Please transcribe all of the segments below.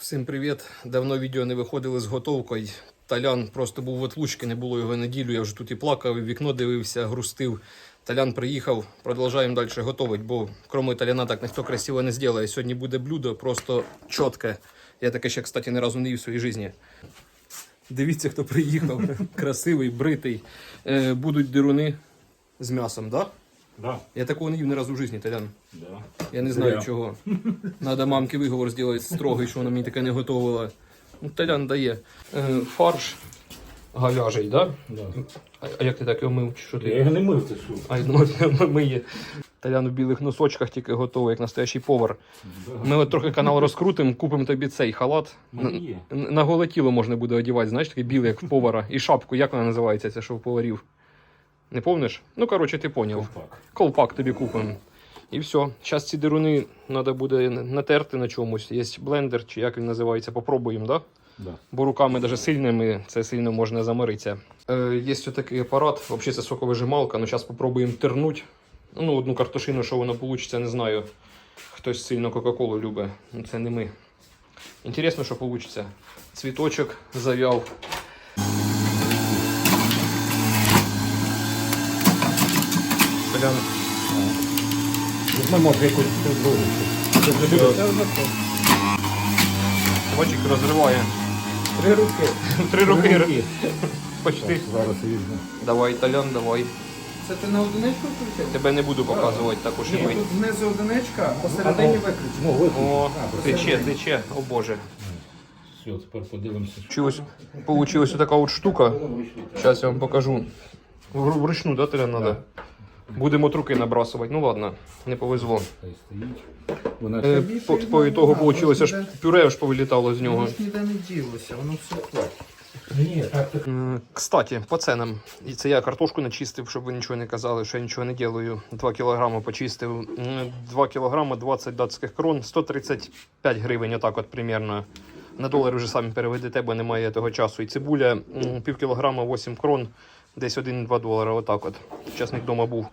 Всім привіт! Давно відео не виходили з готовкою. Талян просто був в отлучці, не було його неділю. Я вже тут і плакав, і вікно дивився, грустив. Талян приїхав, продовжуємо далі готувати, бо крім таляна так ніхто красиво не зробить. Сьогодні буде блюдо просто чітке. Я таке ще, кстати, ні разу не їв в своїй житті. Дивіться, хто приїхав. Красивий, бритий. Е, будуть дируни з м'ясом, так? Да? Да, Я такого не їв ні разу в житті, Талян. да. Я не знаю Зря. чого. Надо мамки виговор зробити строгий, що вона мені таке не готувала. Ну, Талян дає. Е, фарш говяжий, да? да. А, а як ти так його мив? Чи що Я ти? його не мив ти суп. А, ну, миє. Талян у білих носочках тільки готовий, як настоящий повар. Да. Ми от трохи канал розкрутимо, купимо тобі цей халат. Ну, На, голе тіло можна буде одягати, знаєш, такий білий, як в повара. І шапку, як вона називається, це що в поварів? Не помниш? Ну, коротше, ти поняв. Ковпак. колпак тобі купимо. І все. Зараз ці деруни треба буде натерти на чомусь. Є блендер, чи як він називається, попробуємо, да? Да. Бо руками навіть сильними це сильно можна заморитися. Е, є такий апарат, взагалі це соковижималка, але зараз спробуємо тернуть. Ну, одну картошину, що воно вийде, не знаю. Хтось сильно Кока-Колу любить, ну це не ми. Інтересно, що вийде. Цвіточок зав'яв. Прям Візьми, може, якусь другу. То. Бачик розриває. Три руки. Три руки. Почти. Зараз візьму. Давай, Італян, давай. Це ти на одиничку включив? Тебе не буду показувати також і Ні, мить. тут знизу одиничка, посередині виключено. Ну. О, тече, тече, о боже. Все, тепер подивимося. Чогось получилась така от штука. Зараз я вам покажу. Вручну, да, Талян, надо? Будемо от руки набрасувати. Ну ладно, не повезло. Вона Е, по, по ітогу вийшло, аж пюре аж повилітало з нього. Ніде не ділося, воно все платить. Ні, так так. М, Кстати, по ценам. І це я картошку начистив, щоб ви нічого не казали, що я нічого не ділаю. 2 кілограми почистив. М, 2 кілограми 20 датських крон, 135 гривень, отак от примерно. На долари вже самі переведете, бо немає того часу. І цибуля м, пів кілограма 8 крон, десь 1-2 долара. Отак от. Часник вдома був.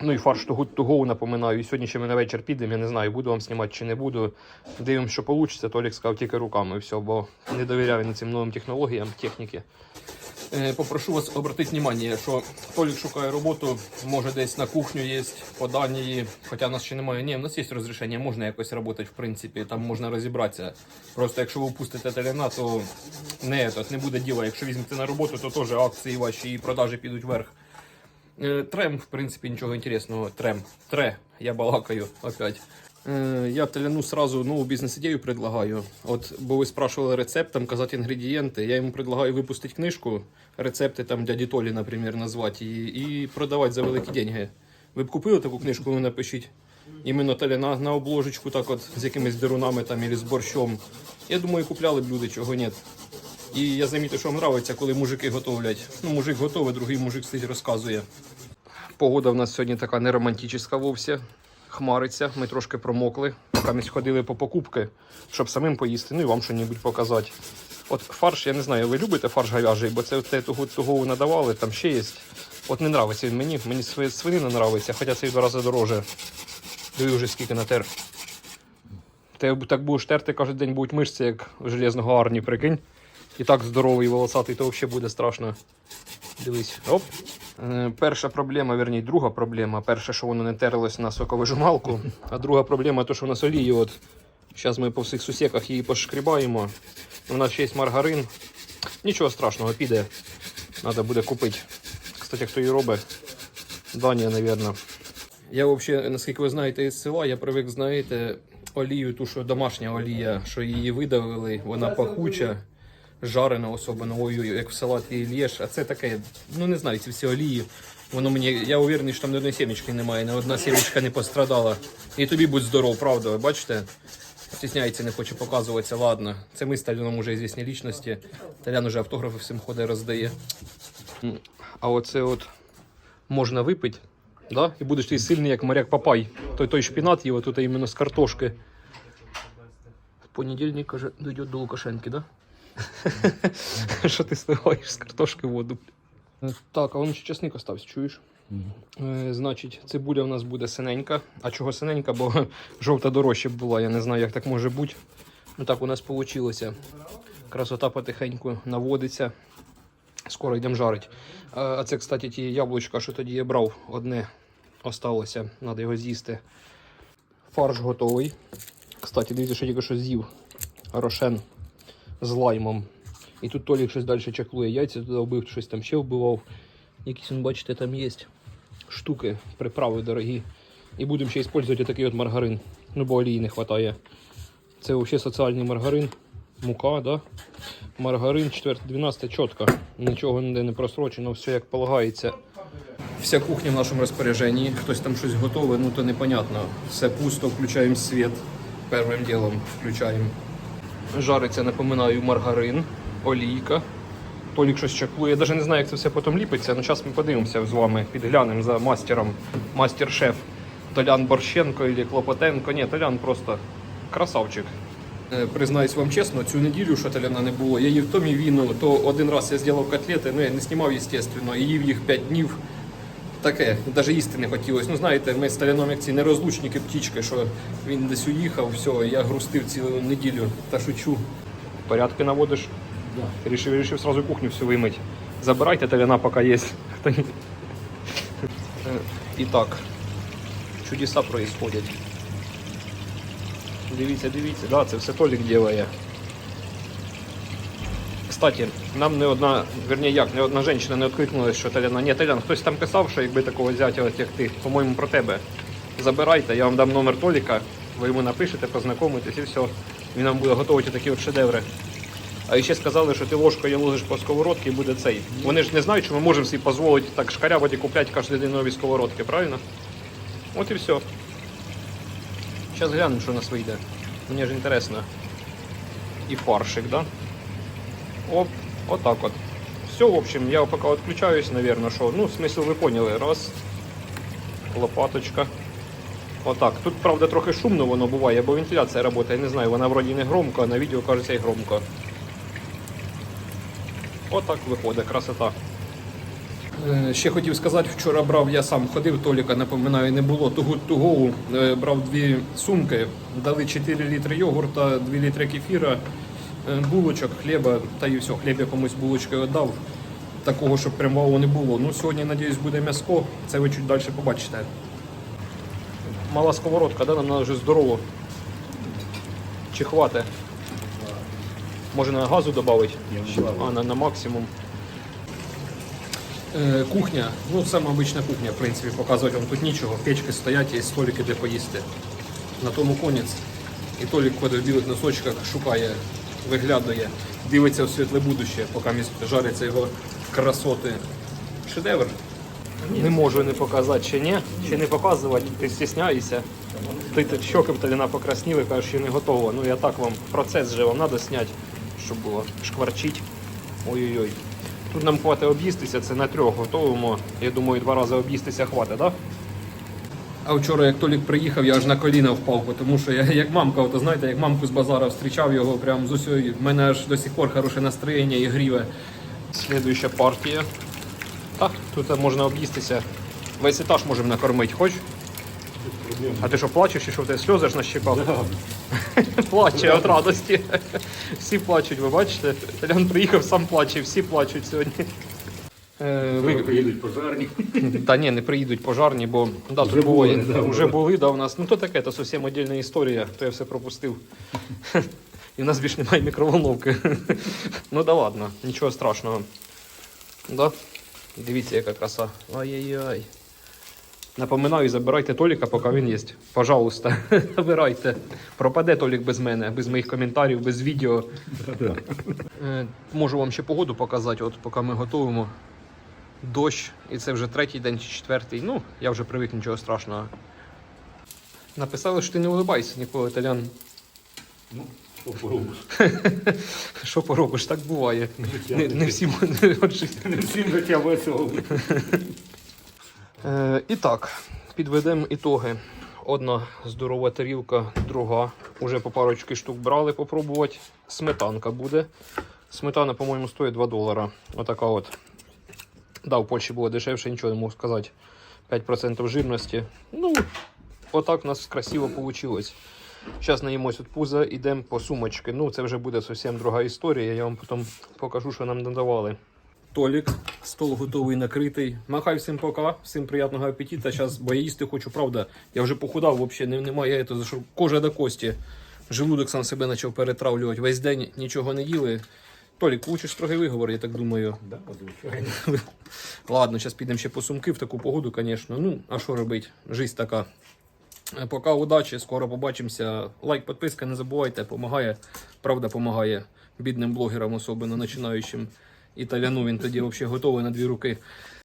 Ну і фарш good to go, напоминаю. І сьогодні ще ми на вечір підемо, я не знаю, буду вам знімати чи не буду. Дивимося, що вийде. Толік сказав тільки руками, все, бо не довіряю цим новим технологіям техніки. Е, Попрошу вас обратити увагу, що Толік шукає роботу, може десь на кухню є, по Данії, хоча нас ще немає. Ні, в нас є розрішення, можна якось працювати, в принципі, там можна розібратися. Просто якщо ви впустите таляна, то не, то не буде діла. Якщо візьмете на роботу, то теж акції ваші і продажі підуть вверх. Е, Трем, в принципі, нічого інтересного. Трем. Тре, я балакаю опять. Е, Я таляну сразу нову бізнес-ідею предлагаю. От, бо ви спрашивали рецепт, там казати інгредієнти. Я йому предлагаю випустити книжку, рецепти там дяді Толі, наприклад, назвати і, і продавати за великі деньги. Ви б купили таку книжку, ви напишіть. Іменно таляна на обложечку, так от з якимись дерунами там, або з борщом. Я думаю, купляли б люди, чого ні. І я замітив, що вам подобається, коли мужики готовлять. Ну, мужик готовий, другий мужик сидить розказує. Погода в нас сьогодні така не романтична вовсе. Хмариться, ми трошки промокли. Поки ходили по покупки, щоб самим поїсти, ну і вам щось побачити. От фарш, я не знаю, ви любите фарш говяжий, бо це те того, того надавали, там ще є. От не нравиться він мені, мені свинина нравиться, хоча це в два рази дороже. Диви вже скільки натер. Ти так будеш терти кожен день будуть мишці, як железного арні, прикинь. І так здоровий, волосатий, то взагалі буде страшно. Дивись, оп. Е, перша проблема, верні, друга проблема. Перше, що воно не терлось на соковижималку. А друга проблема, то, що в нас олії. От. Зараз ми по всіх сусіках її пошкрібаємо. У нас ще є маргарин. Нічого страшного, піде. Треба буде купити. Кстати, хто її робить? Данія, мабуть. Я взагалі, наскільки ви знаєте, із села, я привик, знаєте, олію, ту, що домашня олія, що її видавили, вона пахуча, жарена особливо, ой, як в салаті лєш. А це таке, ну не знаю, ці всі олії. Воно мені, я уверений, що там ні одної сімечки немає, ні одна сімечка не пострадала. І тобі будь здоров, правда, ви бачите? Стісняється, не хоче показуватися, ладно. Це ми з Таляном уже звісні лічності. Талян уже автографи всім ходить, роздає. А оце от можна випити, да? і будеш ти сильний, як моряк Папай. Той той шпінат його тут іменно з картошки. В понедільник, каже, дойде до Лукашенки, да? Що ти сливаєш з картошки воду? Так, а он ще часник остався, чуєш? Е, значить, цибуля у нас буде синенька. А чого синенька? Бо жовта дорожче б була. Я не знаю, як так може бути. Ну так у нас вийшло. Красота потихеньку наводиться. Скоро йдемо жарить. А а це, кстати, ті яблучка, що тоді я брав, одне осталося. Треба його з'їсти. Фарш готовий. Кстати, дивіться, що тільки що з'їв. Рошен з лаймом. І тут Толік щось далі чаклує. Яйця туди вбив, щось там ще вбивав. Якісь, он, бачите, там є штуки, приправи дорогі. І будемо ще використовувати такий от маргарин. Ну, бо олії не вистачає. Це взагалі соціальний маргарин. Мука, да? Маргарин 4, 12 чітко. Нічого ніде не просрочено, все як полагається. Вся кухня в нашому розпорядженні. Хтось там щось готове, ну то непонятно. Все пусто, включаємо світ. Першим ділом включаємо. Жариться, напоминаю, маргарин, олійка. Толік щось чаклує. Я навіть не знаю, як це все потім ліпиться, але зараз ми подивимося з вами, підглянемо за мастером, мастер-шеф Толян Борщенко або Клопотенко. Ні, Толян просто красавчик. Е, Признаюсь вам чесно, цю неділю, що Толяна не було, я їв то мівіну, то один раз я зробив котлети, ну я не знімав, звісно, і їв їх 5 днів. Таке, навіть їсти не хотілося. Ну знаєте, ми з Толяном як ці нерозлучники птічки, що він десь уїхав, все, я грустив цілу неділю та шучу. Порядки наводиш? Да. Рішив, рішив сразу кухню всю вимить. Забирайте Толяна, поки є. І так, чудеса происходять. Дивіться, дивіться, да, це все Толік робить. Кстати, нам не одна, верні як, не одна жінка не відкликнулася, що Толяна. Ні, Толян, хтось там писав, що якби такого зятя, як ти, по-моєму, про тебе. Забирайте, я вам дам номер Толіка, ви йому напишете, познайомитесь і все. Він нам буде готувати такі от шедеври. А ще сказали, що ти ложкою ложиш по сковородці і буде цей. Вони ж не знають, що ми можемо собі дозволити так шкарябати купляти кожен день нові сковородки, правильно? От і все. Зараз глянемо, що у нас вийде. Мені ж інтересно. І фаршик, да? Оп, отак от. Все, в общем, я поки відключаюсь, наверное, що. Ну, смисл ви поняли. Раз. Лопаточка. Отак. Тут, правда, трохи шумно воно буває, бо вентиляція працює. Я не знаю, вона вроді не громко, а на відео кажеться і громко. Отак виходить, красота. Е, Ще хотів сказати, вчора брав, я сам ходив, Толіка, напоминаю, не було тугу тугову. Е, Брав дві сумки, дали 4 літри йогурта, 2 літри кефіра, булочок, хліба, та і все, хліб я комусь булочки віддав. Такого, щоб прям вау не було. Ну, сьогодні, надіюсь, буде м'яско, це ви чуть далі побачите. Мала сковородка, да? нам треба вже здорово. Чи хватить? Може на газу додати? А, на, на максимум. Е, кухня, ну сама обична кухня, в принципі, показувати вам тут нічого. Печки стоять, є столики де поїсти. На тому конець. І Толік ходить в білих носочках, шукає, виглядає, дивиться в світле будуще, поки жаряться його красоти. Шедевр. Не можу не показати ще ні, ще не показувати, ти стісняєшся. Ти тут щоки в Таліна покрасніли, кажеш, що не готово. Ну я так вам процес же вам треба зняти, щоб було шкварчить. Ой-ой-ой. Тут нам хватить об'їстися, це на трьох готовимо. Я думаю, два рази об'їстися хватить, так? Да? А вчора, як Толік приїхав, я аж на коліна впав, тому що я як мамка, ото знаєте, як мамку з базара зустрічав його прям з усією. В мене аж до сих пор хороше настроєння і гріве. Слідуюча партія. Так, тут можна об'їстися. Весь етаж можемо накормити, хоч? А ти що плачеш, чи що в тебе сльози ж на щеках? Плаче від радості. Всі плачуть, ви бачите? Толян приїхав, сам плаче, всі плачуть сьогодні. Е, ви- приїдуть пожарні. та ні, не приїдуть пожарні, бо да, Вже тут було, були, да, вже були да, у нас. Ну то таке, то зовсім віддільна історія, то я все пропустив. І в нас більше немає мікроволновки. ну да ладно, нічого страшного. Да? Дивіться, яка краса. Ай-яй-яй. Напоминаю, забирайте Толіка, поки він є. Пожалуйста, забирайте. Пропаде Толік без мене, без моїх коментарів, без відео. Е, Можу вам ще погоду показати, от поки ми готуємо. Дощ, і це вже третій день чи четвертий. Ну, я вже привик, нічого страшного. Написали, що ти не улибайся ніколи, Талян. Ну, що поробиш? Що поробиш, так буває. Життя Не, не всім життя. Не всім життя весело. Е, і так, підведемо ітоги. Одна здорова тарілка, друга. Уже по парочки штук брали попробувати. Сметанка буде. Сметана, по-моєму, стоїть 2 долара. Отака от. Да, в Польщі було дешевше, нічого не можу сказати. 5% жирності. Ну, отак у нас красиво вийшло. Зараз наїмось від пуза, йдемо по сумочки. Ну, це вже буде зовсім друга історія. Я вам потім покажу, що нам надавали. Толік, стол готовий накритий. Махай всім пока, всім приятного апетита. Зараз, бо я їсти хочу, правда. Я вже похудав, взагалі не, немає що кожа до кості. Желудок сам себе почав перетравлювати. Весь день нічого не їли. Толік, учиш строгий виговор, я так думаю. Да. Ладно, зараз підемо ще по сумки в таку погоду, звісно. Ну, а що робити? Жизнь така. Пока удачі, скоро побачимося. Лайк, підписка, не забувайте, помагає. Правда, помагає бідним блогерам, особливо починаючим. Італяну він тоді взагалі готовий на дві руки.